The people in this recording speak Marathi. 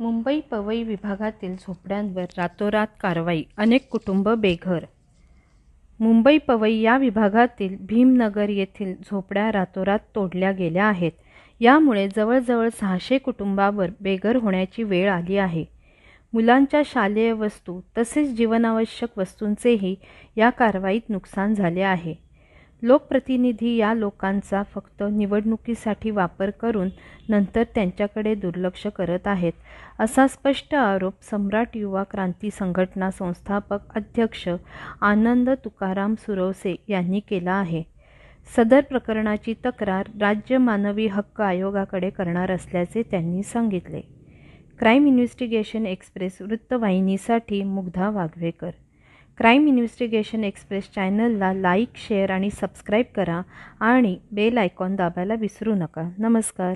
मुंबई पवई विभागातील झोपड्यांवर रातोरात कारवाई अनेक कुटुंब बेघर. मुंबई पवई या विभागातील भीमनगर येथील झोपड्या रातोरात तोडल्या गेल्या आहेत. यामुळे जवळजवळ सहाशे कुटुंबावर बेघर होण्याची वेळ आली आहे. मुलांच्या शालेय वस्तू तसेच जीवनावश्यक वस्तूंचेही या कारवाईत नुकसान झाले आहे. लोकप्रतिनिधी या लोकांचा फक्त निवडणुकीसाठी वापर करून नंतर त्यांच्याकडे दुर्लक्ष करत आहेत असा स्पष्ट आरोप सम्राट युवा क्रांती संघटना संस्थापक अध्यक्ष आनंद तुकाराम सुरवसे यांनी केला आहे. सदर प्रकरणाची तक्रार राज्य मानवी हक्क आयोगाकडे करणार असल्याचे त्यांनी सांगितले. Crime investigation express वृत्तवाहिनीसाठी Mugdha Waghvekar crime investigation express चॅनलला लाईक शेअर आणि सबस्क्राईब करा आणि बेल आयकॉन दाबायला विसरू नका. नमस्कार.